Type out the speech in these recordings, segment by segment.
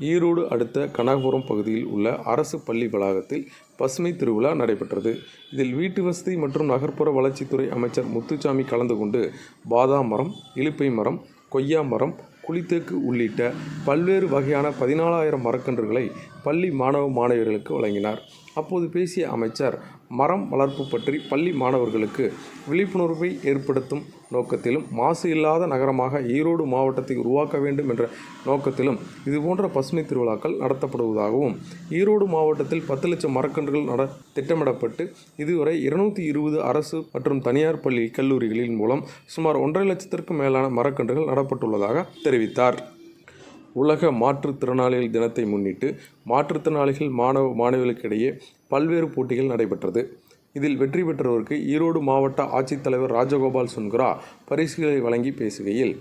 ஈரோடு அடுத்த கனகபுரம் பகுதியில் உள்ள அரசு பள்ளி வளாகத்தில் பசுமை திருவிழா நடைபெற்றது. இதில் வீட்டு வசதி மற்றும் நகர்ப்புற வளர்ச்சித்துறை அமைச்சர் முத்துச்சாமி கலந்து கொண்டு பாதாம் மரம் இலுப்பை மரம் கொய்யா மரம் குளித்தேக்கு உள்ளிட்ட பல்வேறு வகையான பதினாலாயிரம் மரக்கன்றுகளை பள்ளி மாணவ மாணவியர்களுக்கு வழங்கினார். அப்போது பேசிய அமைச்சர் மரம் வளர்ப்பு பற்றி பள்ளி மாணவர்களுக்கு விழிப்புணர்வை ஏற்படுத்தும் நோக்கத்திலும் மாசு இல்லாத நகரமாக ஈரோடு மாவட்டத்தை உருவாக்க வேண்டும் என்ற நோக்கத்திலும் இதுபோன்ற பசுமை திருவிழாக்கள் நடத்தப்படுவதாகவும் ஈரோடு மாவட்டத்தில் பத்து லட்சம் மரக்கன்றுகள் நட திட்டமிடப்பட்டு இதுவரை இருநூற்றி இருபது அரசு மற்றும் தனியார் பள்ளி கல்லூரிகளின் மூலம் சுமார் ஒன்றரை லட்சத்திற்கும் மேலான மரக்கன்றுகள் நடப்பட்டுள்ளதாக தெரிவித்தார். உலக மாற்றுத்திறனாளிகள் தினத்தை முன்னிட்டு மாற்றுத்திறனாளிகள் மாணவ மாணவிகளுக்கிடையே பல்வேறு போட்டிகள் நடைபெற்றது. இதில் வெற்றி பெற்றவருக்கு ஈரோடு மாவட்ட ஆட்சித்தலைவர் ராஜகோபால் சுன்குரா பரிசுகளை வழங்கி பேசுகையில்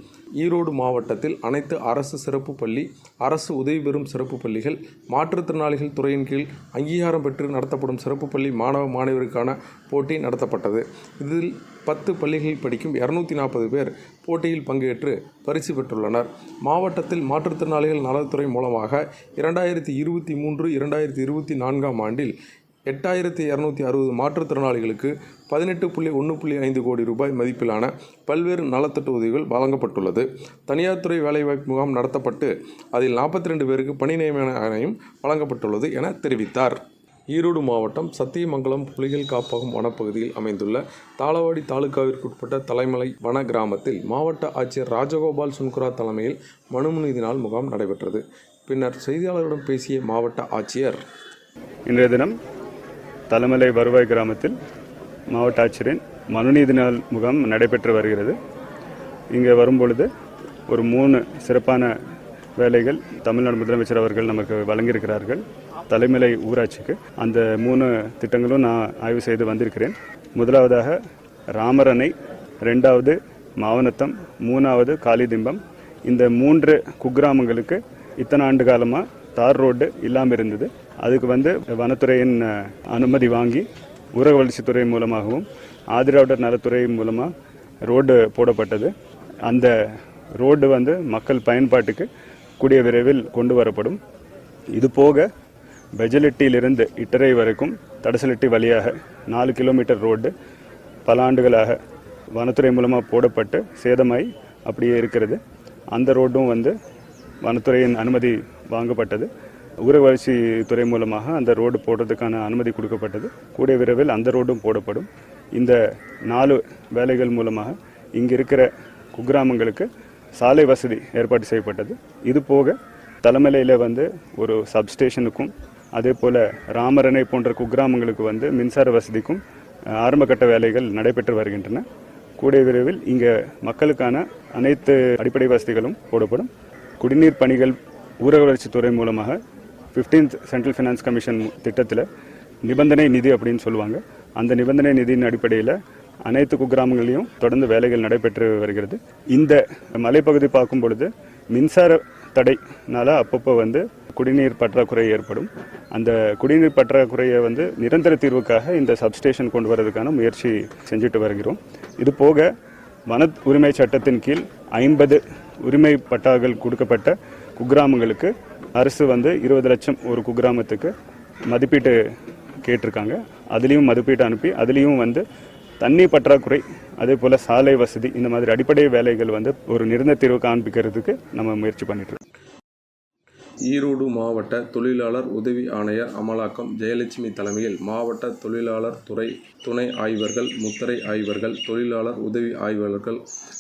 ஈரோடு மாவட்டத்தில் அனைத்து அரசு சிறப்பு பள்ளி அரசு உதவி பெறும் சிறப்பு பள்ளிகள் மாற்றுத்திறனாளிகள் துறையின் கீழ் அங்கீகாரம் பெற்று நடத்தப்படும் சிறப்பு பள்ளி மாணவ மாணவருக்கான போட்டி நடத்தப்பட்டது. இதில் பத்து பள்ளிகளில் படிக்கும் இரநூத்தி நாற்பது பேர் போட்டியில் பங்கேற்று பரிசு பெற்றுள்ளனர். மாவட்டத்தில் மாற்றுத்திறனாளிகள் நலத்துறை மூலமாக இரண்டாயிரத்தி இருபத்தி மூன்று இரண்டாயிரத்தி இருபத்தி நான்காம் ஆண்டில் எட்டாயிரத்தி இரநூத்தி அறுபது மாற்றுத்திறனாளிகளுக்கு பதினெட்டு புள்ளி ஒன்று புள்ளி ஐந்து கோடி ரூபாய் மதிப்பிலான பல்வேறு நலத்திட்ட உதவிகள் வழங்கப்பட்டுள்ளது. தனியார் துறை வேலைவாய்ப்பு முகாம் நடத்தப்பட்டு அதில் நாற்பத்தி ரெண்டு பேருக்கு பணி நியமனம் ஆணையம் வழங்கப்பட்டுள்ளது என தெரிவித்தார். ஈரோடு மாவட்டம் சத்தியமங்கலம் புலிகள் காப்பகம் வனப்பகுதியில் அமைந்துள்ள தாளவாடி தாலுகாவிற்குட்பட்ட தலைமலை வன கிராமத்தில் மாவட்ட ஆட்சியர் ராஜகோபால் சுன்குரா தலைமையில் மனுமனிதி நாள் முகாம் நடைபெற்றது. பின்னர் செய்தியாளர்களிடம் பேசிய மாவட்ட ஆட்சியர் இன்றைய தினம் தலைமலை வருவாய் கிராமத்தில் மாவட்ட ஆட்சியரின் மனுநீதி நாள் முகாம் நடைபெற்று வருகிறது. இங்கே வரும்பொழுது ஒரு மூணு சிறப்பான வேலைகள் தமிழ்நாடு முதலமைச்சர் அவர்கள் நமக்கு வழங்கியிருக்கிறார்கள். தலைமலை ஊராட்சிக்கு அந்த மூணு திட்டங்களும் நான் ஆய்வு செய்து வந்திருக்கிறேன். முதலாவதாக ராமரணை ரெண்டாவது மாவனத்தம் மூணாவது காளிதிம்பம். இந்த மூன்று குக்கிராமங்களுக்கு இத்தனை ஆண்டு காலமாக தார் ரோடு இல்லாமல் இருந்தது. அதுக்கு வந்து வனத்துறையின் அனுமதி வாங்கி ஊரக வளர்ச்சித்துறை மூலமாகவும் ஆதிராவிடர் நலத்துறை மூலமாக ரோடு போடப்பட்டது. அந்த ரோடு வந்து மக்கள் பயன்பாட்டுக்கு கூடிய விரைவில் கொண்டு வரப்படும். இது போக பெஜலெட்டியிலிருந்து இட்டரை வரைக்கும் தடசலிட்டி வழியாக நாலு கிலோமீட்டர் ரோடு பல ஆண்டுகளாக வனத்துறை மூலமாக போடப்பட்டு சேதமாய் அப்படியே இருக்கிறது. அந்த ரோடும் வந்து வனத்துறையின் அனுமதி வாங்கப்பட்டது. ஊரக வளர்ச்சி துறை மூலமாக அந்த ரோடு போடுறதுக்கான அனுமதி கொடுக்கப்பட்டது. கூடிய விரைவில் அந்த ரோடும் போடப்படும். இந்த நாலு வேலைகள் மூலமாக இங்கே இருக்கிற குக்கிராமங்களுக்கு சாலை வசதி ஏற்பாடு செய்யப்பட்டது. இது போக தலைமலையில் வந்து ஒரு சப்ஸ்டேஷனுக்கும் அதே போல் ராமரணை போன்ற குக்கிராமங்களுக்கு வந்து மின்சார வசதிக்கும் ஆரம்பகட்ட வேலைகள் நடைபெற்று வருகின்றன. கூடிய விரைவில் இங்கே மக்களுக்கான அனைத்து அடிப்படை வசதிகளும் போடப்படும். குடிநீர் பணிகள் ஊரக வளர்ச்சித்துறை மூலமாக 15th சென்ட்ரல் ஃபினான்ஸ் கமிஷன் திட்டத்தில் நிபந்தனை நிதி அப்படின்னு சொல்லுவாங்க. அந்த நிபந்தனை நிதியின் அடிப்படையில் அனைத்து குக்கிராமங்களையும் தொடர்ந்து வேலைகள் நடைபெற்று வருகிறது. இந்த மலைப்பகுதி பார்க்கும் பொழுது மின்சார தடைனால அப்பப்போ வந்து குடிநீர் பற்றாக்குறை ஏற்படும். அந்த குடிநீர் பற்றாக்குறையை வந்து நிரந்தர தீர்வுக்காக இந்த சப்ஸ்டேஷன் கொண்டு வரதுக்கான முயற்சி செஞ்சுட்டு வருகிறோம். இது போக வன உரிமை சட்டத்தின் கீழ் ஐம்பது உரிமை பட்டாக்கள் கொடுக்கப்பட்ட குக்கிராமங்களுக்கு அரசு வந்து இருபது லட்சம் ஒரு குக்கிராமத்துக்கு மதிப்பீட்டு கேட்டிருக்காங்க அதுலேயும் மதிப்பீட்டு அனுப்பி அதுலேயும் வந்து தண்ணி பற்றாக்குறை அதே போல் சாலை வசதி இந்த மாதிரி அடிப்படை வேலைகள் வந்து ஒரு நிறந்த தீர்வு காண்பிக்கிறதுக்கு நம்ம முயற்சி பண்ணிட்டு இருக்கோம். ஈரோடு மாவட்ட தொழிலாளர் உதவி ஆணையர் அமலாக்கம் ஜெயலட்சுமி தலைமையில் மாவட்ட தொழிலாளர் துறை துணை ஆய்வர்கள் முத்திரை ஆய்வர்கள் தொழிலாளர் உதவி ஆய்வாளர்கள்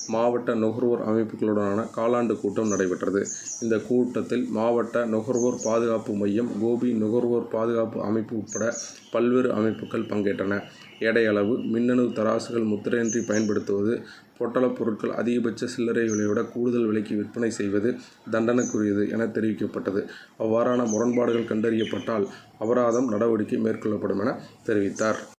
மாவட்ட நுகர்வோர் அமைப்புகளுடனான காலாண்டு கூட்டம் நடைபெற்றது. இந்த கூட்டத்தில் மாவட்ட நுகர்வோர் பாதுகாப்பு மையம் கோபி நுகர்வோர் பாதுகாப்பு அமைப்பு உட்பட பல்வேறு அமைப்புகள் பங்கேற்றன. எடை அளவு மின்னணு தராசுகள் முத்திரையின்றி பயன்படுத்துவது பொட்டலப் பொருட்கள் அதிகபட்ச சில்லறை விலையோட விட கூடுதல் விலைக்கு விற்பனை செய்வது தண்டனைக்குரியது என தெரிவிக்கப்பட்டது. அவ்வாறான முரண்பாடுகள் கண்டறியப்பட்டால் அபராதம் நடவடிக்கை மேற்கொள்ளப்படும் என தெரிவித்தார்.